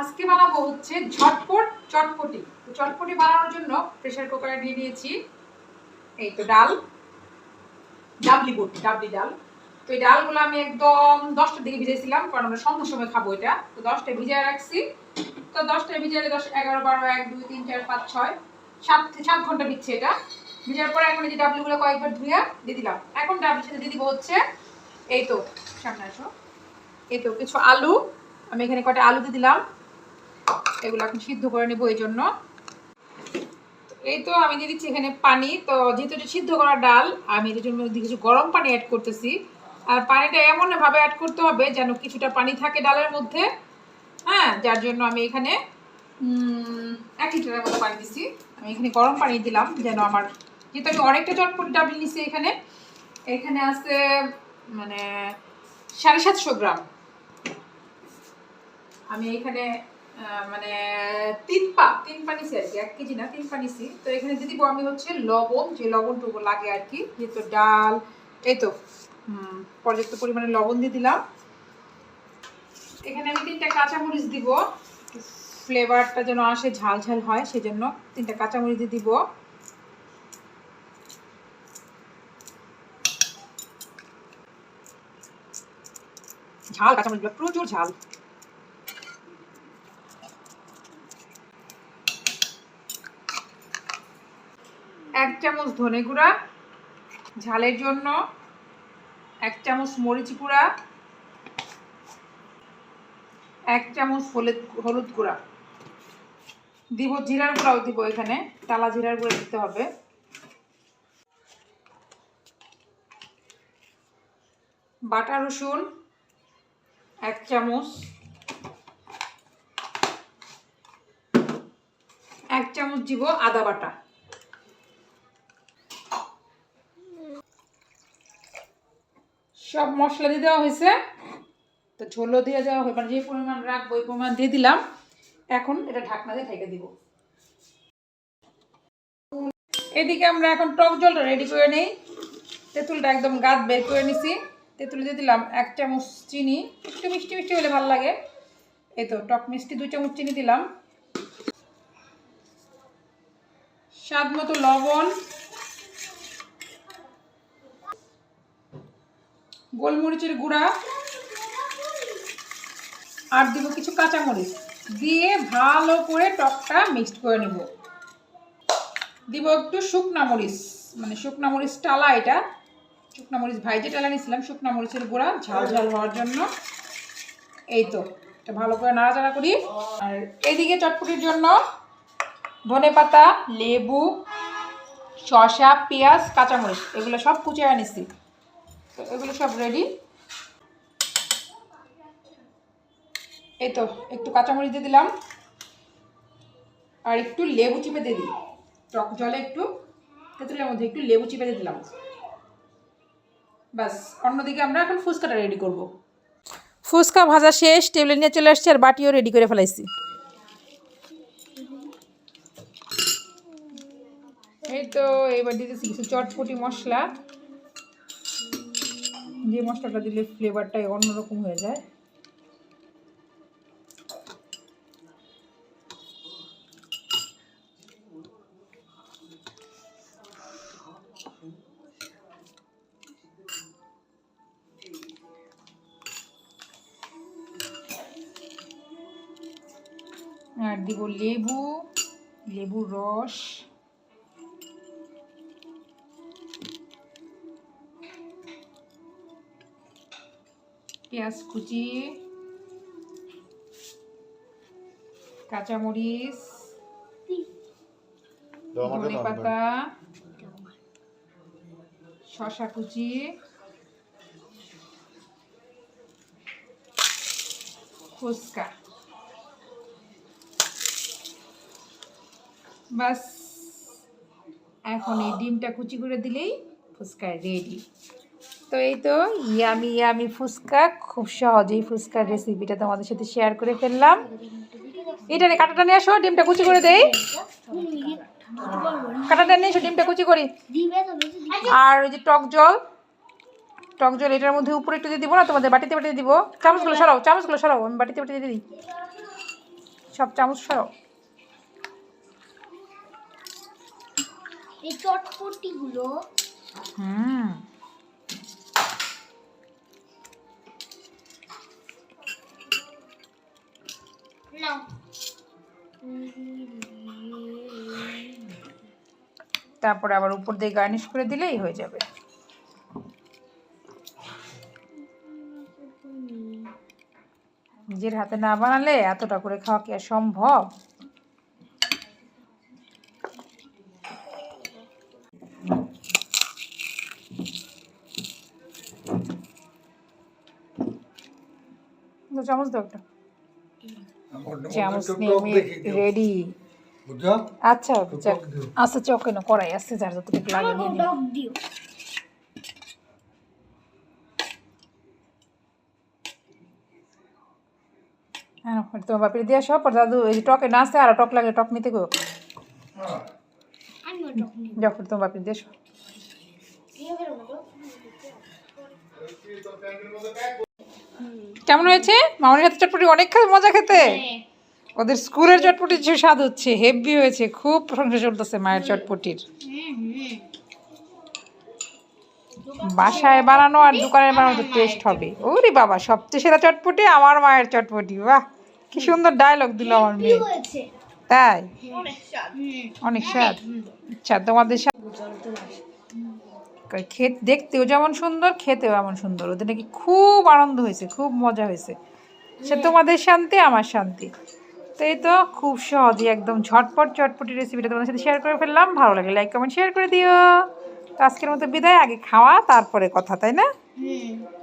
আজকে বানাবো হচ্ছে ঝটপট চটপটি। তো চটপটি বানানোর জন্য প্রেসার কুকারে নিয়ে নিয়েছি। এই তো ডাল। ডাবলি বটি, ডাবলি ডাল। তো এই ডালগুলো আমি একদম দশটার দিকে ভিজেছিলাম কারণ আমরা সন্ধ্যার সময় খাব এটা। তো দশটায় ভিজিয়ে রাখছি। তো দশটায় ভিজালে দশ, এগারো, বারো, এক, দুই, তিন, চার, পাঁচ, ছয়, সাত সাত ঘণ্টা দিচ্ছে এটা। ভিজার পরে এখন যে ডাবলিগুলো কয়েকবার ধুয়ে দিয়ে দিলাম। এখন ডাবলির সাথে দিয়ে দিব হচ্ছে, এই তো, সামনে আসো। এই তো, কিছু আলু। আমি এখানে কটা আলু দিয়ে দিলাম। এগুলো এখন সিদ্ধ করে নেব এই জন্য। এই তো আমি দিয়ে দিচ্ছি এখানে পানি। তো যেহেতু এটা সিদ্ধ করা ডাল, আমি এর জন্য কিছু গরম পানি অ্যাড করতেছি। আর পানিটা এমন ভাবে অ্যাড করতে হবে যেন কিছুটা পানি থাকে ডালের মধ্যে। হ্যাঁ যার জন্য আমি এখানে এক লিটারের মতো পানি দিচ্ছি আমি এখানে গরম পানি দিলাম যেন আমার, যেহেতু আমি অনেকটা চটপটি ডাবলি নিচ্ছি এখানে। এখানে আছে মানে সাড়ে সাতশো গ্রাম। আমি এখানে মানে তিন পা তিন পা নিছি আর কি, এক কেজি না, তিন পা নিছি তো এখানে দিয়ে দিব আমি হচ্ছে লবণ, যে লবণটুকু লাগে আর কি, যেহেতু ডাল, এই তো পর্যাপ্ত পরিমাণে লবণ দিয়ে দিলাম। এখানে আমি তিনটা কাঁচামরিচ দিব ফ্লেভারটা যেন আসে, ঝাল ঝাল হয়, সেজন্য তিনটা কাঁচামরিচ দিয়ে দিব। ঝাল, কাঁচামরিচগুলো প্রচুর ঝাল। এক চামচ ধনে গুঁড়া, ঝালের জন্য এক চামচ মরিচ গুঁড়া, এক চামচ হলুদ হলুদ গুঁড়া। দিব জিরার গুঁড়াও দিব এখানে, তালা জিরার গুঁড়া দিতে হবে। বাটা রসুন এক চামচ এক চামচ দিব আদা বাটা। সব মশলা দিয়ে দেওয়া হয়েছে। তো ঝোলও দিয়ে দেওয়া হবে মানে যে পরিমাণ রাখব ওই পরিমাণ দিয়ে দিলাম। এখন এটা ঢাকনা দিয়ে ঢেকে দিব। এদিকে আমরা এখন টক জলটা রেডি করে নিই। তেঁতুলটা একদম গাত বের করে নিছি। তেঁতুল দিয়ে দিলাম এক চামচ চিনি। একটু মিষ্টি মিষ্টি হলে ভালো লাগে। এই তো টক মিষ্টি দুই চামচ চিনি দিলাম। স্বাদ মতো লবণ। গোলমরিচের গুঁড়া। আর দিব কিছু কাঁচামরিচ। দিয়ে ভালো করে টকটা মিক্সড করে নেব। দিব একটু শুকনা মরিচ। মানে শুকনা মরিচ টালা এটা। শুকনা মরিচ ভাইজে টালা নিয়েছিলাম, শুকনা মরিচের গুঁড়া ঝাল ঝাল হওয়ার জন্য। এই তো, এটা ভালো করে নাড়াচাড়া করি। আর এদিকে চটপটির জন্য ধনে পাতা, লেবু, শসা, পেঁয়াজ, কাঁচামরিচ, এগুলো সব কুচিয়ে আনিছি। তো এগুলো সব রেডি এই তো, একটু কাঁচামরিচ দিয়ে দিলাম। আর একটু লেবু চিপে দিয়ে দিই টক জলে একটু তেঁতুলের মধ্যে একটু লেবু চিপে দিয়ে দিলাম। ব্যাস, অন্যদিকে আমরা এখন ফুচকাটা রেডি করব। ফুচকা ভাজা শেষ টেবিলে নিয়ে চলে আসছে আর বাটিও রেডি করে ফেলাইছি। এই তো, এবার দিতেছি কিছু চটপটি মশলা। যে মশলাটা দিলে ফ্লেভারটাই অন্যরকম হয়ে যায়। আর দিব লেবু লেবুর রস। পেঁয়াজ কুচি কাঁচামরিচ ধনে পাতা শশা কুচি ফুচকা। বাস এখন এই ডিমটা কুচি করে দিলেই ফুচকা রেডি তো এই তো ইয়ামি ইয়ামি ফুচকা খুব সহজেই ফুচকার রেসিপিটা তোমাদের সাথে শেয়ার করে ফেললাম। এটা রে কাঁটাটা নিয়ে আসো ডিমটা কুচি করে দেই। কাঁটাটা নিয়ে এসো ডিমটা কুচি করি। আর ওই যে টক জল টক জল এটার মধ্যে উপরে একটু দিয়ে দিব না তোমাদের বাটিতে বাটিতে দিব। চামচগুলো সরাও চামচগুলো সরাও আমি বাটিতে বাটিতে দিয়ে দিই। সব চামচ সরাও। এই চটপটি গুলো হুম। তারপরে আবার উপর দিয়ে গার্নিশ করে দিলেই হয়ে যাবে। নিজের হাতে না বানালে এতটা করে খাওয়া কি আর সম্ভব? চামচ দাও একটা। চামচ নিয়ে আমি রেডি বুঝছ? আচ্ছা আচ্ছা চকে না করাই আসছে যার যতটুকু লাগে হ্যাঁ তোমার বাপির দিয়ে পর দাদু এই টকে না আসতে আর টক লাগলে টক নিতে গো। যখন তোমার বাপির দিয়ে আসো। কেমন হয়েছে? মামনির হাতে চটপটি অনেক মজা খেতে? হ্যাঁ। ওদের স্কুলের চটপটি যে স্বাদ হচ্ছে হেভি হয়েছে খুব প্রশংসা চলতেছে মায়ের চটপটির। হুম হুম বাসায় বানানো আর দোকানের বানানো টেস্ট হবে। ওরে বাবা সবচেয়ে সেরা চটপটি আমার মায়ের চটপটি বাহ! কি সুন্দর ডায়লগ দিল আমার মেয়ে। তাই? অনেক স্বাদ। হুম অনেক স্বাদ। আচ্ছা তোমাদের সাথে খেত দেখতেও যেমন সুন্দর খেতেও এমন সুন্দর। ওদের নাকি খুব আনন্দ হয়েছে খুব মজা হয়েছে। সে তোমাদের শান্তি আমার শান্তি। তো এই তো খুব সহজই একদম ঝটপট চটপটি রেসিপিটা তোমাদের সাথে শেয়ার করে ফেললাম। ভালো লাগে লাইক কমেন্ট শেয়ার করে দিও। তো আজকের মতো বিদায় আগে খাওয়া তারপরে কথা তাই না? হুম